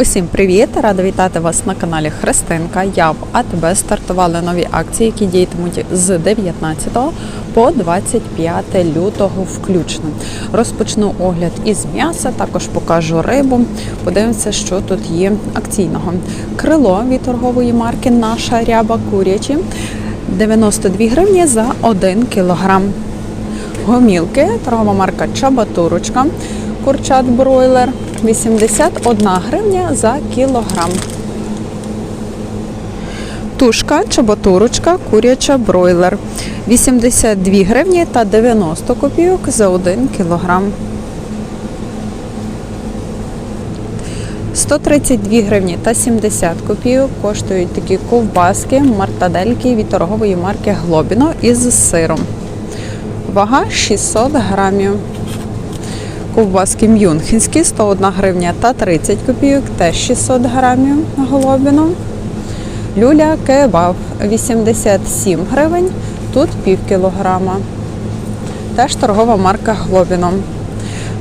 Усім привіт! Рада вітати вас на каналі Христинка. Я в АТБ стартували нові акції, які діятимуть з 19 по 25 лютого включно. Розпочну огляд із м'яса, також покажу рибу. Подивимося, що тут є акційного. Крило від торгової марки Наша ряба курячі 92 гривні за 1 кілограм. Гомілки, торгова марка Чабатурочка, курчат бройлер 81 гривня за кілограм. Тушка, чабатурочка, куряча бройлер 82 гривні та 90 копійок за 1 кілограм. 132 гривні та 70 копійок коштують такі ковбаски, мартадельки від торгової марки Глобіно із сиром. Вага 600 грамів. Ковбаски мюнхенські 101 гривня та 30 копійок, теж 600 грамів голобіно. Люля кебаб 87 гривень, тут пів кілограма. Теж торгова марка Глобіно.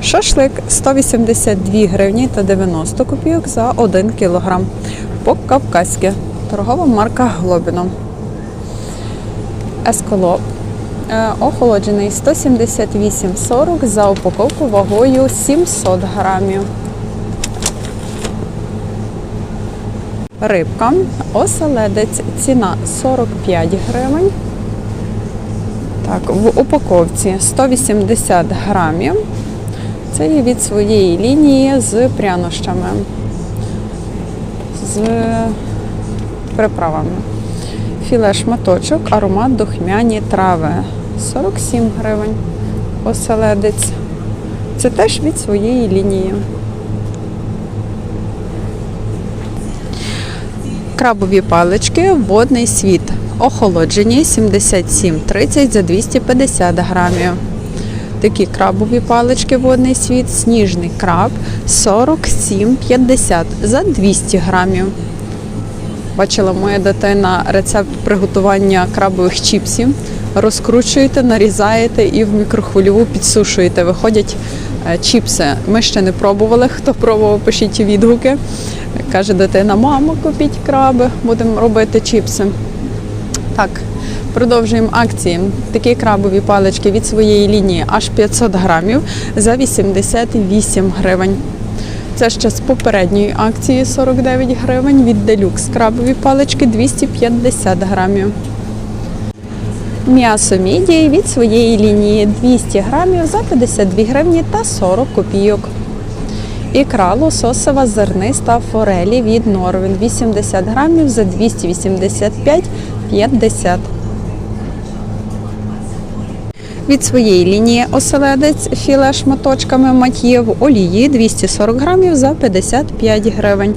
Шашлик 182 гривні та 90 копійок за 1 кілограм. По-кавказьки. Торгова марка Глобіно. Есколоп охолоджений 178,40 за упаковку вагою 700 грамів. Рибка, оселедець, ціна 45 гривень. Так, в упаковці 180 грамів. Це є від своєї лінії з прянощами, з приправами. Філе шматочок, аромат духмяні трави. 47 гривень. Оселедець. Це теж від своєї лінії. Крабові палички, водний світ. Охолоджені 77,30 за 250 грамів. Такі крабові палички, водний світ, сніжний краб 47,50 за 200 грамів. Бачила моя дитина рецепт приготування крабових чіпсів. Розкручуєте, нарізаєте і в мікрохвильову підсушуєте. Виходять е, чіпси. Ми ще не пробували. Хто пробував, пишіть відгуки. Каже дитина: мамо, купіть краби, будемо робити чіпси. Так, продовжуємо акції. Такі крабові палички від своєї лінії аж 500 грамів за 88 гривень. Це ще з попередньої акції 49 гривень. Від делюкс крабові палички 250 грамів. М'ясо мідії від своєї лінії 200 грамів за 52 гривні та 40 копійок. Ікра лососова зерниста форелі від Норвен 80 грамів за 285,50. Від своєї лінії оселедець філе шматочками мат'є олії 240 грамів за 55 гривень.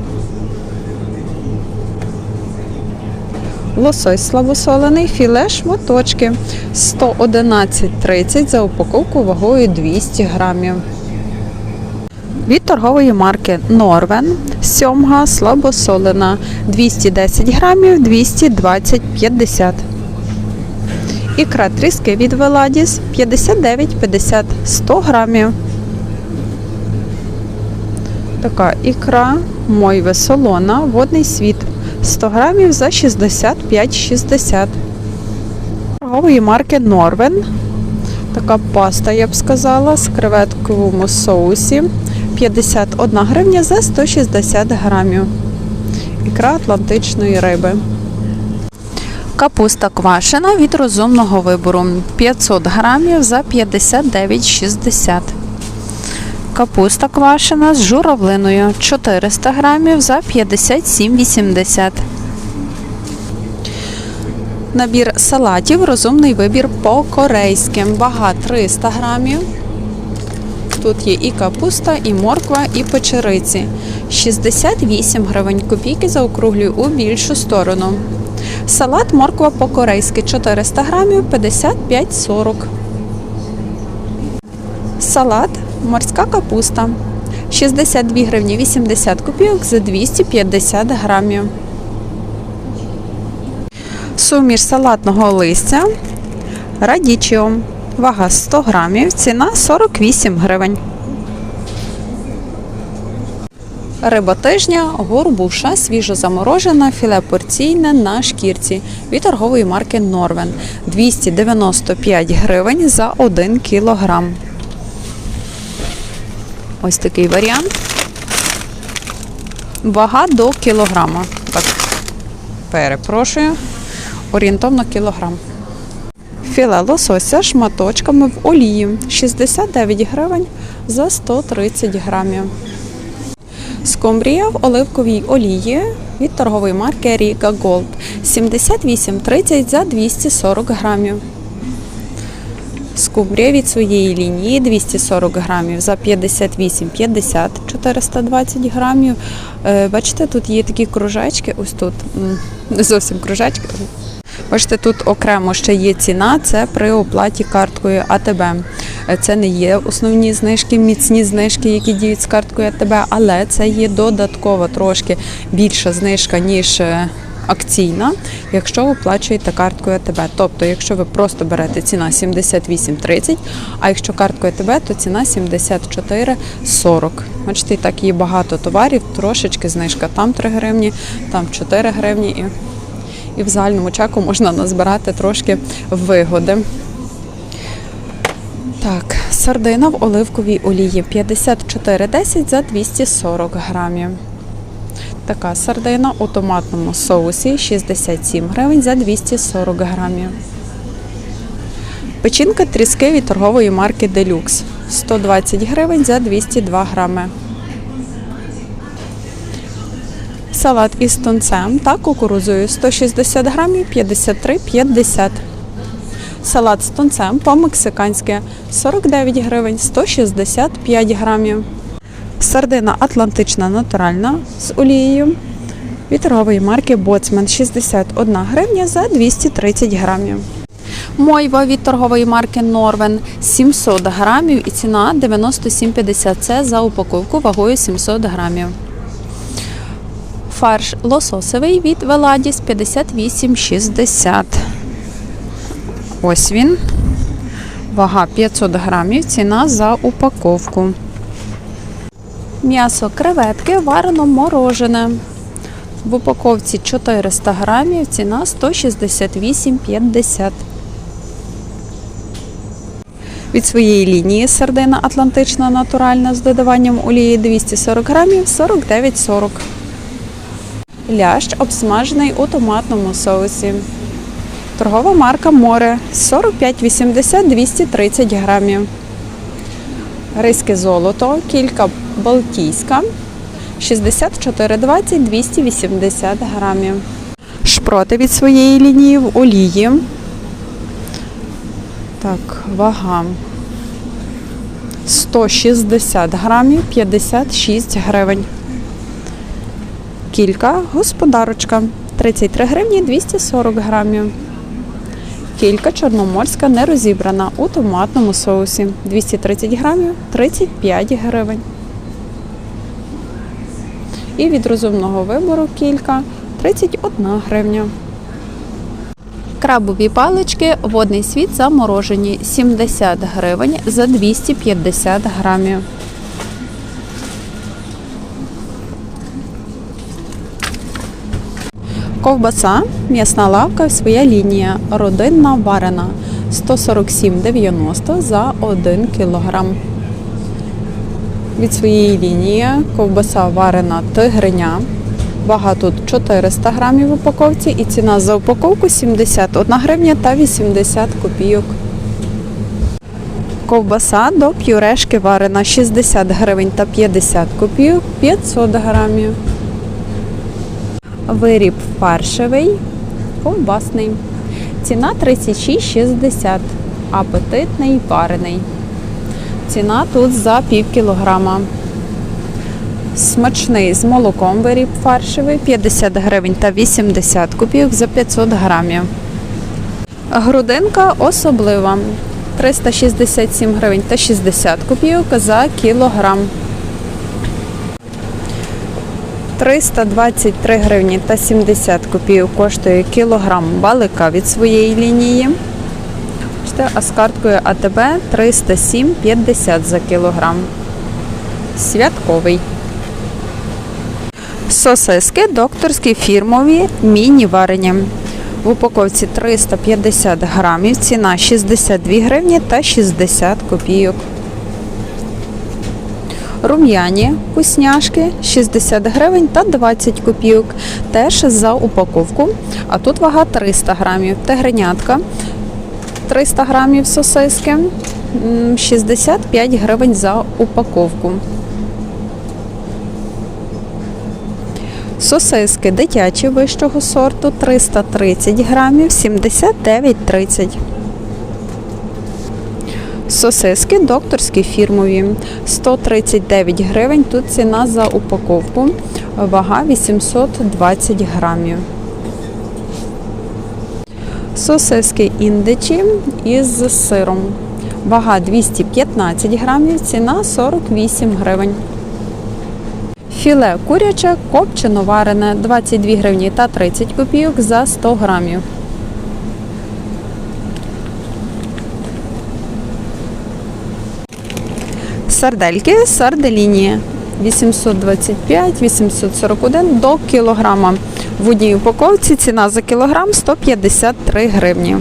Лосось слабосолений філе шматочки 111,30 за упаковку вагою 200 грамів. Від торгової марки Норвен сьомга слабосолена 210 грамів 220,50. Ікра тріски від Веладіс 59,50 100 грамів. Така ікра мойве солона, водний світ 100 грамів за 65,60. Торгової марки Норвен. Така паста, я б сказала, з креветковому соусі 51 гривня за 160 грамів. Ікра атлантичної риби. Капуста квашена від розумного вибору 500 грамів за 59,60. Капуста квашена з журавлиною 400 грамів за 57,80. Набір салатів розумний вибір по-корейськи. Вага 300 грамів. Тут є і капуста, і морква, і печериці. 68 гривень. Копійки заокруглюю у більшу сторону. Салат морква по-корейськи 400 грамів 55,40. Салат морська капуста 62 гривні 80 копійок за 250 грамів. Суміш салатного листя Радічіо. Вага 100 грамів, ціна 48 гривень. Риба тижня, горбуша, свіжо заморожена, філе порційне на шкірці від торгової марки Норвен 295 гривень за 1 кілограм. Ось такий варіант. Вага до кілограма. Так, перепрошую. Орієнтовно кілограм. Філе лосося шматочками в олії 69 гривень за 130 грамів. Скумбрія в оливковій олії від торгової марки Riga Gold 78,30 за 240 грамів. Скумбрія від своєї лінії 240 грамів за 58,50 420 грамів. Е, Бачите, тут є такі кружечки, ось тут не зовсім кружечки. Бачите, тут окремо ще є ціна, це при оплаті карткою АТБ. Е, Це не є основні знижки, міцні знижки, які діють з карткою АТБ, але це є додаткова трошки більша знижка, ніж е, акційна, якщо ви оплачуєте карткою АТБ. Тобто, якщо ви просто берете ціна 78,30, а якщо карткою АТБ, то ціна 74,40. Бачите, так є багато товарів, трошечки знижка. Там 3 гривні, там 4 гривні. І і в загальному чеку можна назбирати трошки вигоди. Так, сардина в оливковій олії 54,10 за 240 грамів. Така сардина у томатному соусі 67 гривень за 240 грамів. Печінка тріски від торгової марки Deluxe 120 гривень за 202 грами. Салат із тунцем та кукурузою 160 грамів 53,50. Салат з тунцем по-мексиканськи 49 гривень 165 грамів. Сардина Атлантична натуральна з олією від торгової марки Боцман 61 гривня за 230 грамів. Мойва від торгової марки Норвен 700 грамів і ціна 97,50. Це за упаковку вагою 700 грамів. Фарш лососовий від Веладіс 58,60. Ось він. Вага 500 грамів. Ціна за упаковку. М'ясо креветки варено морожене. В упаковці 400 грамів. Ціна 168,50. Від своєї лінії сардина Атлантична натуральна з додаванням олії 240 грамів 49,40. Лящ обсмажений у томатному соусі. Торгова марка Море 45,80 230 грамів. Риське золото, кілька балтійська 64,20 280 грамів. Шпроти від своєї лінії в олії. Так, вага 160 грамів 56 гривень. Кілька господарочка 33 гривні 240 грамів. Кілька чорноморська не розібрана у томатному соусі 230 грамів 35 гривень. І від розумного вибору кілька 31 гривня. Крабові палички водний світ заморожені 70 гривень за 250 грамів. Ковбаса, м'ясна лавка, своя лінія, родинна варена 147,90 за 1 кілограм. Від своєї лінії ковбаса варена тигриня. Вага тут 400 грамів в упаковці і ціна за упаковку 71 гривня та 80 копійок. Ковбаса до п'юрешки варена 60 гривень та 50 копійок 500 грамів. Виріб фаршевий, ковбасний. Ціна 36,60. Апетитний варений. Ціна тут за пів кілограма. Смачний з молоком виріб фаршевий 50 гривень та 80 копійок за 500 грамів. Грудинка особлива 367 гривень та 60 копійок за кілограм. 323 гривні та 70 копійок коштує кілограм балика від своєї лінії. А з карткою АТБ 307,50 за кілограм. Святковий. Сосиски докторські фірмові міні-варені. В упаковці 350 грамів, ціна 62 гривні та 60 копійок. Рум'яні вкусняшки 60 гривень та 20 копійок. Теж за упаковку. А тут вага 300 грамів. Тигренятка 300 грамів сосиски 65 гривень за упаковку. Сосиски дитячі вищого сорту 330 грамів 79,30. Сосиски докторські фірмові 139 гривень. Тут ціна за упаковку. Вага 820 грамів. Сосиски індичі із сиром. Вага 215 грамів, ціна 48 гривень. Філе куряче копчено варене 22 гривні та 30 копійок за 100 грамів. Сардельки сарделіні 825-841 до кілограма. В одній упаковці ціна за кілограм 153 гривні.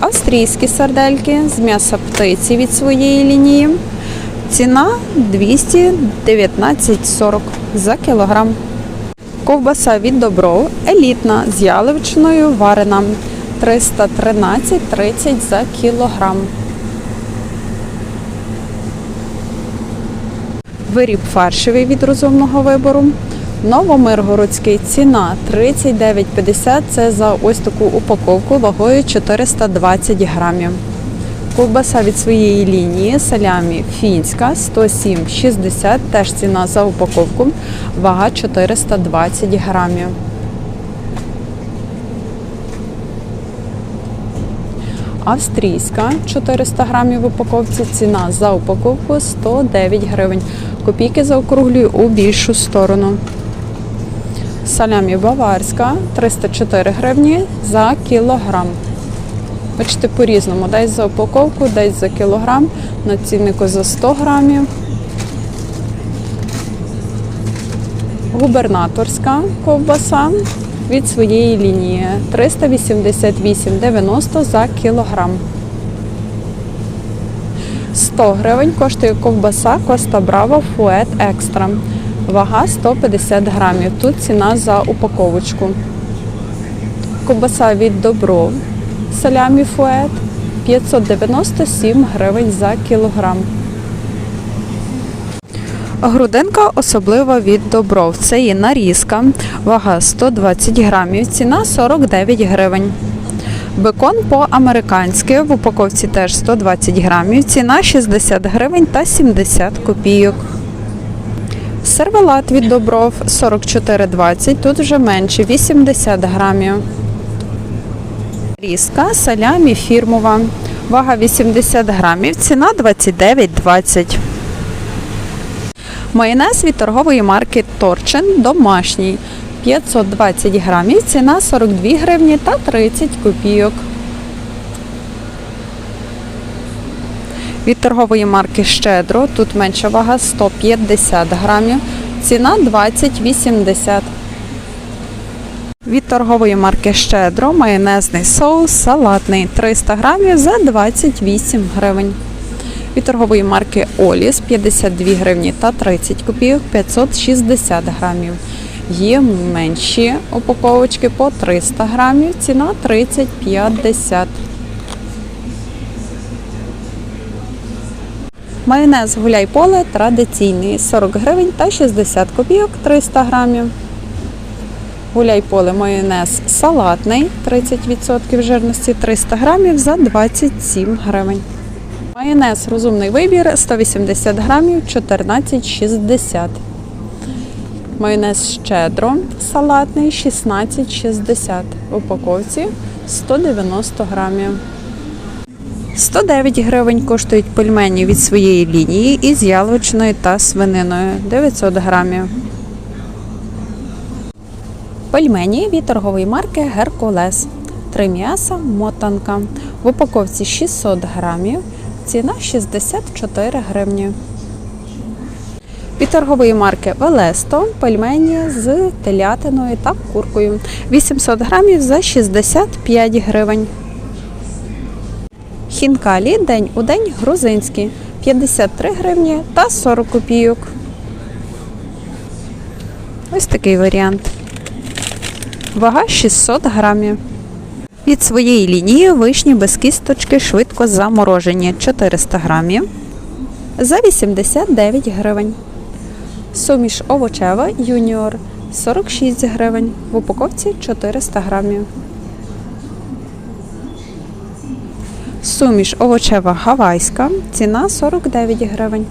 Австрійські сардельки з м'яса птиці від своєї лінії. Ціна 219,40 за кілограм. Ковбаса від Добров елітна з яловичиною варена 313,30 за кілограм. Виріб фаршевий від розумного вибору. Новомиргородський ціна 39,50 це за ось таку упаковку вагою 420 грамів. Ковбаса від своєї лінії салямі фінська 107,60 теж ціна за упаковку, вага 420 грамів. Австрійська 400 грамів в упаковці. Ціна за упаковку 109 гривень. Копійки заокруглюю у більшу сторону. Салямі баварська 304 гривні за кілограм. Бачите, по-різному. Десь за упаковку, десь за кілограм. На ціннику за 100 грамів. Губернаторська ковбаса від своєї лінії 388,90 за кілограм. 100 гривень коштує ковбаса Коста Браво Фует Екстра. Вага 150 грамів. Тут ціна за упаковочку. Ковбаса від Добро салямі Фует 597 гривень за кілограм. Грудинка особлива від Добров. Це є нарізка, вага 120 грамів, ціна 49 гривень. Бекон по-американськи в упаковці теж 120 грамів, ціна 60 гривень та 70 копійок. Сервелат від Добров 44,20, тут вже менше 80 грамів. Різка салямі фірмова. Вага 80 грамів, ціна 29,20. Майонез від торгової марки Торчин домашній. 520 грамів, ціна 42 гривні та 30 копійок. Від торгової марки Щедро, тут менша вага 150 грамів, ціна 20,80. Від торгової марки Щедро майонезний соус салатний 300 грамів за 28 гривень. Від торгової марки Оліс 52 гривні та 30 копійок 560 грамів. Є менші упаковочки по 300 грамів, ціна 30,50. Майонез гуляй поле традиційний 40 гривень та 60 копійок 300 грамів. Гуляй поле майонез салатний 30% жирності 300 грамів за 27 гривень. Майонез розумний вибір 180 грамів 14,60. Майонез щедро салатний 16,60. В упаковці 190 грамів. 109 гривень коштують пельмені від своєї лінії із яловичною та свининою 900 грамів. Пельмені від торгової марки Геркулес. Три м'яса мотанка. В упаковці 600 грамів. Ціна 64 гривні. Від торгової марки Велесто пельмені з телятиною та куркою. 800 грамів за 65 гривень. Хінкалі день у день грузинські 53 гривні та 40 копійок. Ось такий варіант. Вага 600 грамів. Від своєї лінії вишні без кісточки швидко заморожені 400 грамів за 89 гривень. Суміш овочева юніор 46 гривень. В упаковці 400 грамів. Суміш овочева гавайська. Ціна 49 гривень.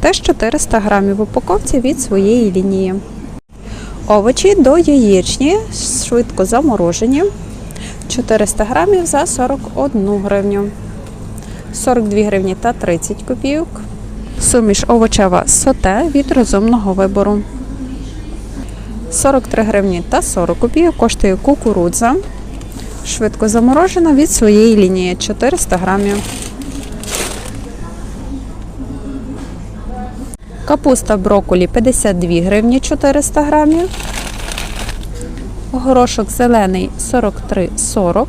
Теж 400 грамів в упаковці від своєї лінії. Овочі до яєчні, швидко заморожені. 400 грамів за 41 гривню. 42 гривні та 30 копійок. Суміш овочева соте від розумного вибору. 43 гривні та 40 копійок коштує кукурудза. Швидко заморожена від своєї лінії 400 грамів. Капуста брокколі 52 гривні 400 грамів. Горошок зелений 43,40,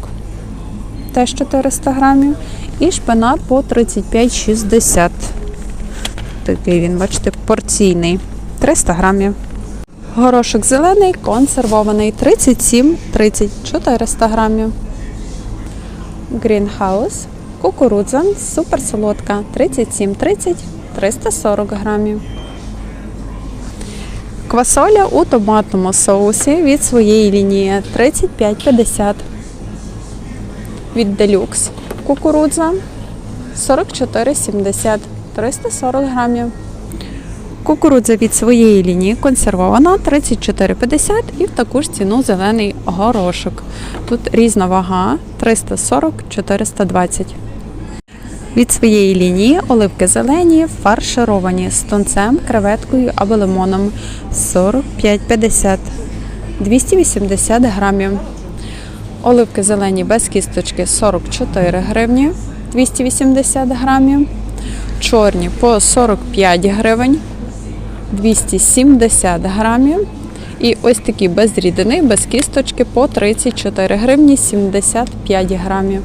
теж 400 грамів. І шпинат по 35,60. Такий він, бачите, порційний. 300 грамів. Горошок зелений, консервований 37,30, 400 грамів. Greenhouse. Кукурудза суперсолодка 37,30, 340 грамів. Квасоля у томатному соусі від своєї лінії 35,50. Від Deluxe кукурудза 44,70, 340 грамів. Кукурудза від своєї лінії консервована 34,50 і в таку ж ціну зелений горошок. Тут різна вага 340-420. Від своєї лінії оливки зелені фаршировані з тонцем, креветкою або лимоном 45,50 280 грамів. Оливки зелені без кісточки 44 гривні 280 грамів. Чорні по 45 гривень 270 грамів. І ось такі без рідини, без кісточки по 34 гривні 75 грамів.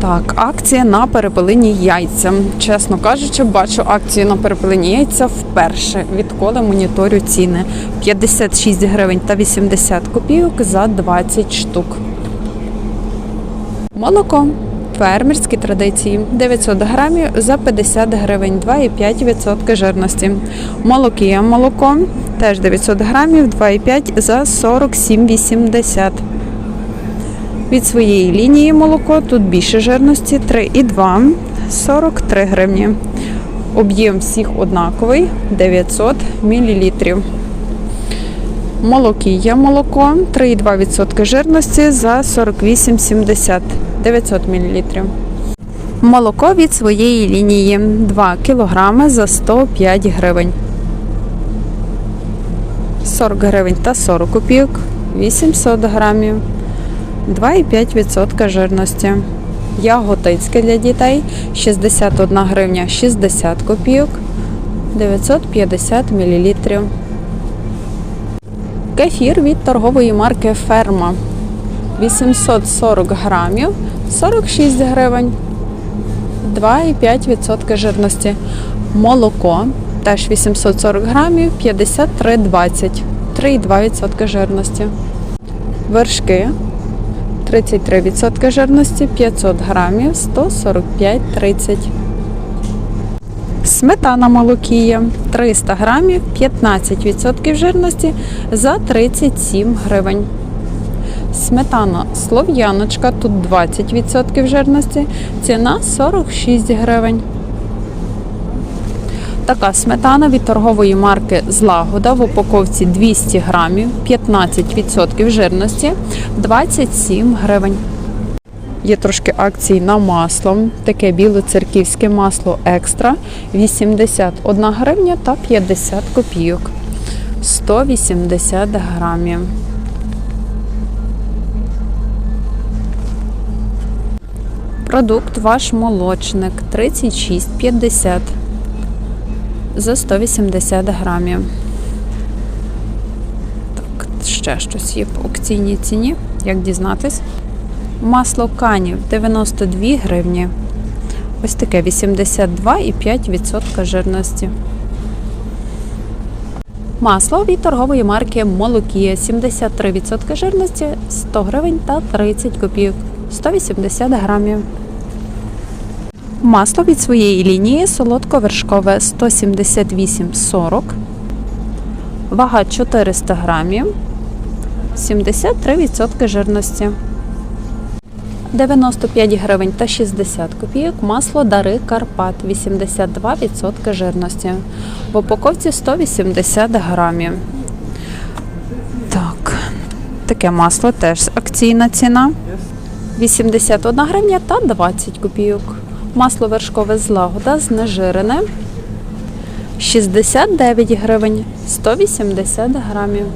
Так, акція на перепелині яйця. Чесно кажучи, бачу акцію на перепелині яйця вперше, відколи моніторю ціни. 56 гривень та 80 копійок за 20 штук. Молоко. Фермерські традиції 900 грамів за 50 гривень, 2,5% жирності. Молокія молоко теж 900 грамів, 2,5 за 47,80. Від своєї лінії молоко тут більше жирності 3,2, 43 гривні. Об'єм всіх однаковий 900 мл. Молокія молоко 3,2% жирності за 48,70 900 мл. Молоко від своєї лінії 2 кг за 105 гривень. 40 гривень та 40 копійок, 800 грамів, 2,5% жирності. Яготицьке для дітей 61 гривня 60 копійок, 950 мл. Кефір від торгової марки Ферма 840 грамів 46 гривень, 2,5% жирності. Молоко теж 840 грамів 53,20, 3,2% жирності. Вершки 33% жирності 500 грамів 145,30. Сметана молокія 300 грамів 15% жирності за 37 гривень. Сметана слов'яночка, тут 20% жирності, ціна 46 гривень. Така сметана від торгової марки Злагода в упаковці 200 грамів, 15% жирності, 27 гривень. Є трошки акцій на масло. Таке біле церківське масло екстра 81 гривня та 50 копійок. 180 грамів. Продукт ваш молочник 36,50 за 180 грамів. Так, ще щось є по акційній ціні. Як дізнатись? Масло канів 92 гривні. Ось таке 82,5% жирності. Масло від торгової марки Молокія 73% жирності 100 гривень та 30 копійок 180 грамів. Масло від своєї лінії солодковершкове 178,40. Вага 400 грамів. 73% жирності. 95 гривень та 60 копійок. Масло Дари Карпат 82% жирності. В упаковці 180 грамів. Так, таке масло теж акційна ціна. 81 гривня та 20 копійок. Масло вершкове злагода знежирене 69 гривень 180 грамів.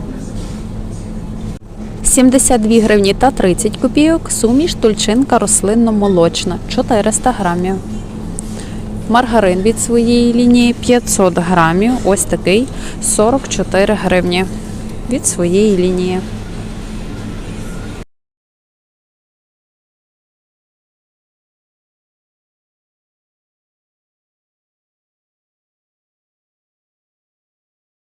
72 гривні та 30 копійок. Суміш тульчинка рослинно-молочна 400 грамів. Маргарин від своєї лінії 500 грамів. Ось такий 44 гривні від своєї лінії.